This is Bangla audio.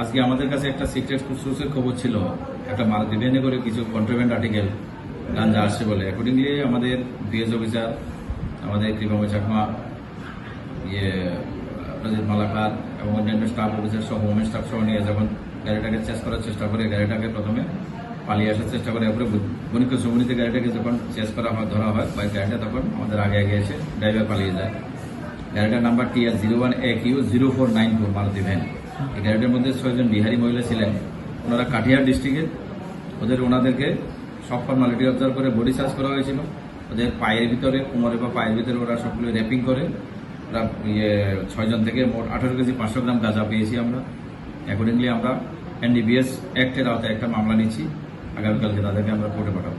আজকে আমাদের কাছে একটা সিক্রেট সোর্সের খবর ছিল। একটা মাল ডিভেনে করে কিছু কন্ট্রোভেন্ট আর্টিকেল গাঞ্জা আসছে বলে। অ্যাকর্ডিংলি আমাদের বিএস অফিসার আমাদের কৃপাময় চাকমা ইয়ে প্রজিত মালাকার এবং অন্যান্য স্টাফ অফিসার সহ হোম স্টাফ সহ নিয়ে যখন গাড়িটাকে চেস করার চেষ্টা করে, গাড়িটাকে প্রথমে পালিয়ে আসার চেষ্টা করে, এরপরে বণিক সমনীতে গাড়িটাকে যখন চেস করা হয়, ধরা হয় বা গাড়িটা তখন আমাদের আগে আগে এসে ড্রাইভার পালিয়ে যায়। গাড়িটার number T R zero one এক U zero four nine four Maruti van এই গাড়িটার মধ্যে ছয়জন বিহারি মহিলা ছিলেন। ওনারা কাঠিয়ার ডিস্ট্রিক্টের ওদের ওনাদেরকে সব ফর্মালিটি অবজার্ভ করে বডি সার্চ করা হয়েছিল। ওদের পায়ের ভিতরে, কোমরে বা পায়ের ভিতরে ওরা সবগুলো র্যাপিং করে। ওরা ইয়ে ছয়জন থেকে মোট আঠারো কেজি পাঁচশো গ্রাম গাঁজা পেয়েছি আমরা। অ্যাকর্ডিংলি আমরা এনডিবিএস অ্যাক্টের আওতায় একটা মামলা নিচ্ছি। আগামীকালকে তাদেরকে আমরা কোর্টে পাঠাবো।